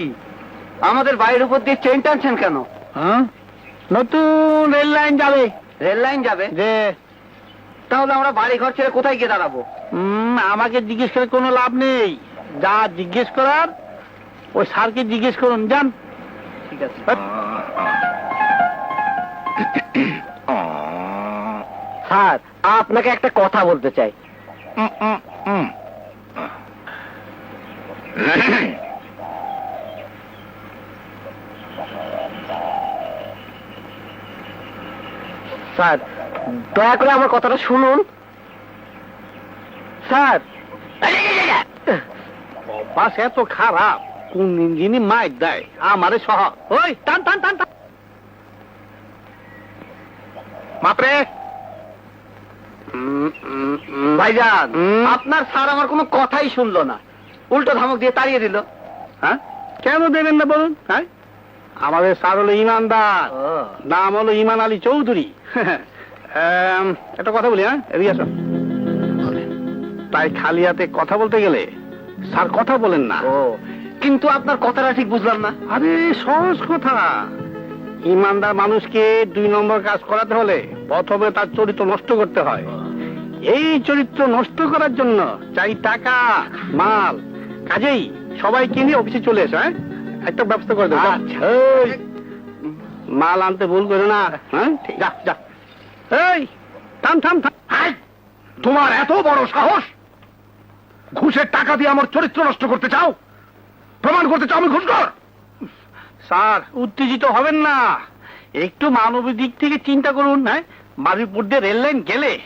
কি? আমাদের বাড়ির উপর দিয়ে চেন টানছেন কেন? হ্যাঁ? নতুন রেল লাইন যাবে। রেল লাইন যাবে? যে। তাহলে আমরা বাড়ি ঘর ছেড়ে কোথায় গিয়ে দাঁড়াবো? আমাকে জিজ্ঞেস করে কোনো লাভ নেই। যা জিজ্ঞেস করার ওই স্যারকে জিজ্ঞেস করুন যান। ঠিক আছে। স্যার আপনাকে একটা কথা বলতে চাই। স্যার দয়া করে আমার কথাটা শুনুন। স্যার। বাস এত খারাপ কোন ইঞ্জিনই মাইক দেয় আমারে সহ। ওই টান টান টান টান। মাপরে। ভাইজান? আপনার স্যার আমার কোনো কথাই শুনলো না। উল্টো ধমক দিয়ে তাড়িয়ে দিল। হ্যাঁ? কেন দেবেন না বলুন? হ্যাঁ? আমাদের স্যার হলো ইমানদার। নাম হলো ইমান আলী চৌধুরী। একটা কথা বলি হ্যাঁ? এদিকে আসো। তাই খালি হাতে কথা বলতে গেলে স্যার কথা বলেন না। ও কিন্তু আপনার কথাটা ঠিক বুঝলাম না। আরে সহজ কথা। ইমানদার মানুষকে দুই নম্বর কাজ করাতে হলে প্রথমে তার চরিত্র নষ্ট করতে হয়। এই চরিত্র নষ্ট করার জন্য চাই টাকা মাল কাজেই সবাইকে নিয়ে অফিসে চলে এসো হ্যাঁ? একটা ব্যবস্থা করে দেবো। আচ্ছা। মাল আনতে ভুল করে না হ্যাঁ? যা যা। এই থাম থাম থাম। তোমার এত বড় সাহস? ঘুষের টাকা দিয়ে আমার চরিত্র নষ্ট করতে চাও? প্রমাণ করতে চাও আমি ঘুষখোর? স্যার উত্তেজিত হবেন না। একটু মানবিক দিক থেকে চিন্তা করুন হ্যাঁ? বাজিপুর দিয়ে রেল লাইন গেলে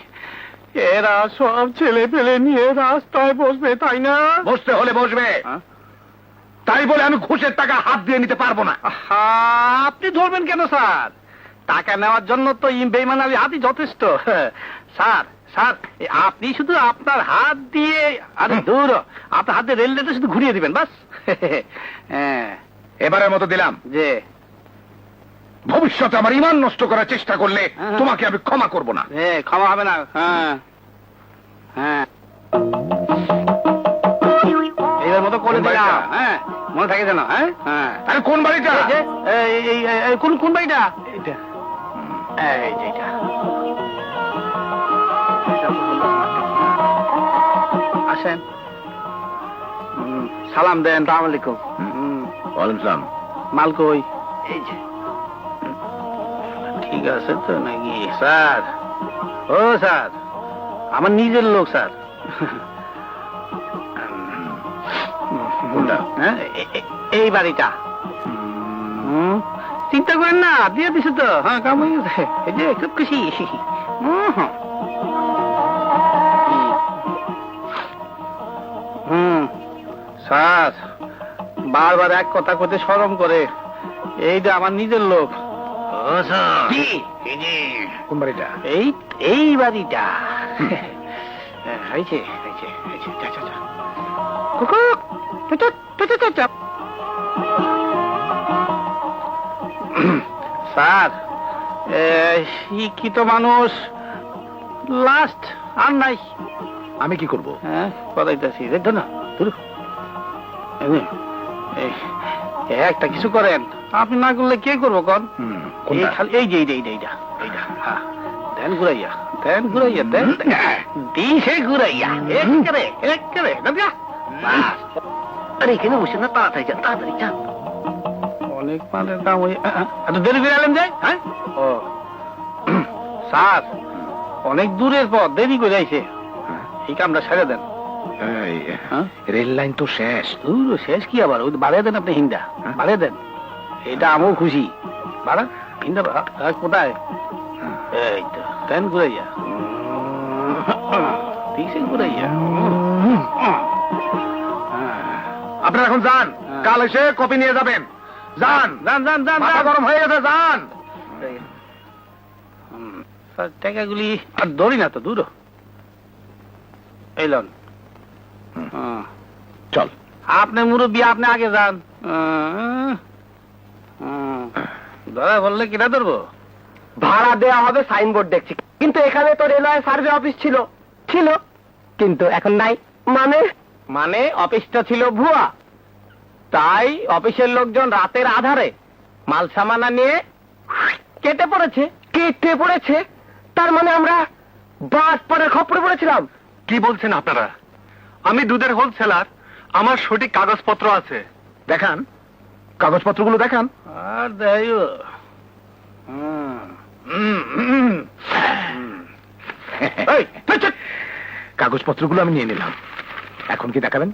এরা সব ছেলে পেলে নিয়ে রাস্তায় বসবে তাই না? বসতে হলে বসবে। হ্যাঁ? তাই বলে আমি ঘুষের টাকা হাত দিয়ে নিতে পারব না। আপনি ধরবেন কেন স্যার? টাকা নেওয়ার জন্য তো ইম বেইমান আলী হাতই যথেষ্ট। স্যার স্যার আপনি শুধু আপনার হাত দিয়ে আরে দূর আপনার হাতে রেল লাইনটা শুধু ঘুরিয়ে দিবেন বাস। হ্যাঁ। এবারের মতো দিলাম। যে ভবিষ্যতে আমার ইমান নষ্ট করার চেষ্টা করলে হ্যাঁ। তোমাকে আমি ক্ষমা করব না। ক্ষমা হবে না হ্যাঁ। হ্যাঁ। দিলাম? হ্যাঁ মনে থাকে যেন হ্যাঁ? হ্যাঁ। আরে কোন বাড়িটা? এই কোন কোন বাড়িটা? এই আসেন। সালাম দেন সালাম আলাইকুম। ওয়ালাইকুম সালাম। মাল কই? এই যে। ঠিক আছে তো নাকি? স্যার। ও স্যার। আমার নিজের লোক স্যার। কোনটা? হ্যাঁ, এই বাড়িটা। হুম, চিন্তা করেন না দিয়ে দিছে তো। হ্যাঁ কাম হয়ে গেছে। এই যে খুব খুশি। হুম, স্যার বারবার এক কথা করতে সরম করে। এই যে আমার নিজের লোক। কি? কোন বাড়িটা? এই এই বাড়িটা। হয়েছে হয়েছে হয়েছে। যা স্যার শিক্ষিত মানুষ? লাস্ট আর নাই। আমি কি করব? হ্যাঁ দেখো না ধরু। এই নে, এই, এই একটা কিছু করেন। আপনি না করলে কে করব কন? এই খালি এই যে এইটা এইটা এইটা এইটা হ্যাঁ দেন ঘুরাইয়া দেন ঘুরাইয়া দেন। দিছে ঘুরাইয়া একেবারে একেবারে দাদা বাস আরে এখানে বসে না তাড়াতাড়ি যান তাড়াতাড়ি যান। অনেক মালের দাম ওই এত দেরি করে এলেন যাই হ্যাঁ? ও স্যার অনেক দূরের পর দেরি করে আইছে। এই কামটা ছেড়ে দেন। হ্যাঁ? রেল লাইন তো শেষ। দূর শেষ কি আবার? ওই বাড়িয়ে দেন আপনি হিন্দা হ্যাঁ? বাড়িয়ে দেন। এটা আমিও খুশি। বাড়া হিন্দা বাড়া কোথায়? এই তো দেন ঘুরাইয়া। দিছে ঘুরাইয়া। আপনারা এখন যান। হ্যাঁ। কাল এসে কপি নিয়ে যাবেন। যান। যান যান যান মাথা গরম হয়ে গেছে যান। টাকাগুলি আর ধরি না তো দূর এই লন। হ্যাঁ। চল। আপনি মুরব্বী আপনি আগে যান। হুম, হুম। বললে কিনা ধরবো? ভাড়া দেওয়া হবে সাইনবোর্ড দেখছি। কিন্তু এখানে তো রেলওয়ে সার্ভে অফিস ছিল। ছিল। কিন্তু এখন নাই। মানে? মানে অফিসটা ছিল ভুয়া। তাই অফিসের লোকজন রাতের আধারে মাল সামানা নিয়ে কেটে পড়েছে কেটে পড়েছে। তার মানে আমরা বাদ পরের খপরে পড়েছিলাম। কি বলছেন আপনারা? আমি দুধের হোলসেলার আমার সঠিক কাগজপত্র আছে। দেখান কাগজপত্রগুলো দেখান। আর দেয় চুপ। কাগজপত্রগুলো আমি নিয়ে নিলাম। এখন কি দেখাবেন?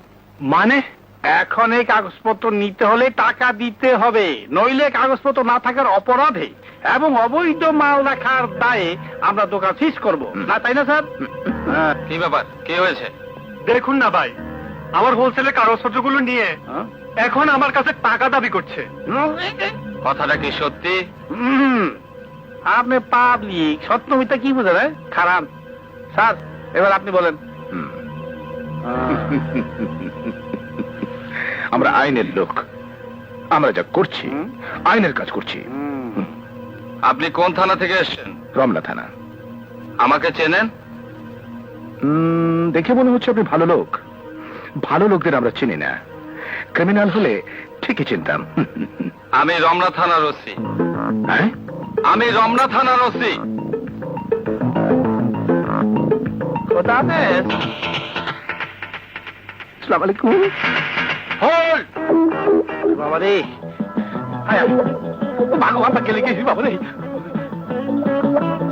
মানে? এখন এই কাগজপত্র নিতে হলে টাকা দিতে হবে। নইলে কাগজপত্র না থাকার অপরাধে এবং অবৈধ মাল রাখার দায়ে আমরা দোকান সিজ করব। না তাই না স্যার? হ্যাঁ। কি ব্যাপার? কি হয়েছে? দেখুন না ভাই। আমার হোলসেলের কাগজপত্রগুলো নিয়ে হ্যাঁ? এখন আমার কাছে টাকা দাবি করছে। কথাটা কি সত্যি? আপনি পাবলিক সত্য মিথ্যা কি বুঝেন হ্যাঁ? খারাপ। স্যার এবার আপনি বলেন। আমরা আইনের লোক। আমরা যা করছি আইনের কাজ করছি। আপনি কোন থানা থেকে এসেছেন? রমনা থানা। আমাকে চেনেন? দেখে মনে হচ্ছে আপনি ভালো লোক। ভালো লোকদের আমরা চিনি না। ক্রিমিনাল হলে ঠিকই চিনতাম। আমি রমনা থানার ওসি। হ্যাঁ? আমি রমনা থানার ওসি। খোদা হাফেজ। আসসালামু আলাইকুম। হোল্ড বাবা রে। আয়, আয়। ভগবান গেছি বাবা রে।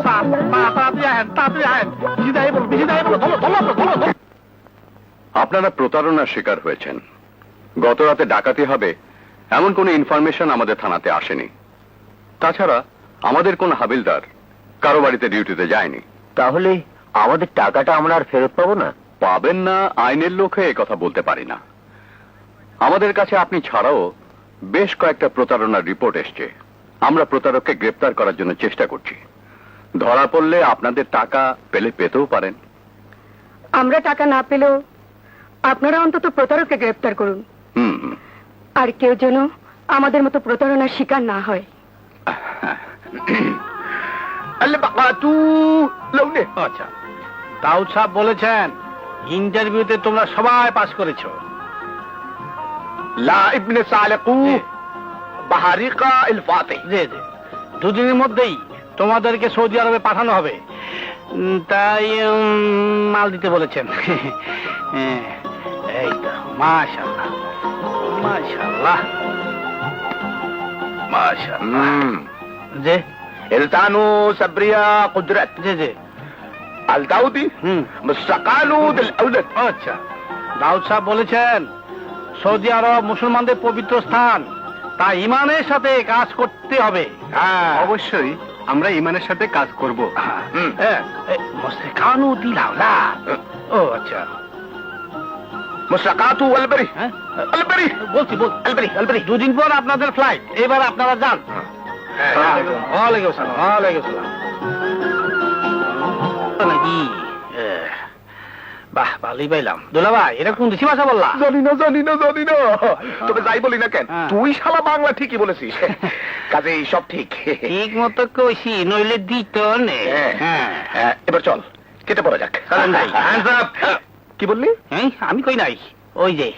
তাড়াতাড়ি আহেন তাড়াতাড়ি আহেন। বেশি বলো বেশি বলো ধরো ধরো ধরো, ধরো ধরো। আপনারা প্রতারণার শিকার হয়েছেন। গত রাতে ডাকাতি হবে এমন কোনো ইনফরমেশন আমাদের থানাতে আসেনি। তাছাড়া আমাদের কোন হাবিলদার কারও বাড়িতে ডিউটিতে যায়নি। তাহলে আমাদের টাকাটা আমরা আর ফেরত পাবো না? পাবেন না আইনের লোকে কথা বলতে পারি না। আমাদের কাছে আপনি ছাড়াও বেশ কয়েকটা প্রতারণার রিপোর্ট এসছে। আমরা প্রতারককে গ্রেপ্তার করার জন্য চেষ্টা করছি। ধরা পড়লে আপনাদের টাকা পেলে পেতেও পারেন। আমরা টাকা না পেলেও আপনারা অন্তত প্রতারককে গ্রেপ্তার করুন। হুম। আর কেউ যেন আমাদের মতো প্রতারণার শিকার না হয়। আচ্ছা। দাউদ সাহেব বলেছেন ইন্টারভিউতে তোমরা সবাই পাস করেছ। লা ইবনে সালেকু বাহারিকা ইল ফাতিহ। জি জি। দুদিনের মধ্যেই তোমাদেরকে সৌদি আরবে পাঠানো হবে। তাই মাল দিতে বলেছেন। এই তো মাশাল্লাহ মাশাল্লাহ মাশাল্লাহ জি। ইলতানু সাবরিয়া কুদরত। জি জি। আল দাউদি মুস্তাকালু দিল আউলাদ আচ্ছা। দাউদ সাহেব বলেছেন সৌদি আরব মুসলমানদের পবিত্র স্থান। তাই ইমানের সাথে কাজ করতে হবে। হ্যাঁ। অবশ্যই আমরা ইমানের সাথে কাজ করব। হ্যাঁ। ও আচ্ছা। আলবরি হ্যাঁ। আলবরি বলছি বল। আলবারি আলবারি দুদিন পর আপনাদের ফ্লাইট এবার আপনারা যান। ওয়ালাইকুম আসসালাম। ওয়ালাইকুম আসসালাম। বাহ ভালোই পাইলাম। দুলা ভাই এটা কোন দেশি ভাষা বললা? জানি না জানি না জানি না। তবে যাই বলি না কেন হ্যাঁ। তুই শালা বাংলা ঠিকই বলেছিস। কাজে সব ঠিক। ঠিক মতো কইছি নইলে দিত নে। হ্যাঁ। হ্যাঁ। এবার চল কেটে পড়া যাক. কি বললি? হ্যাঁ আমি কই নাই? ওই যে।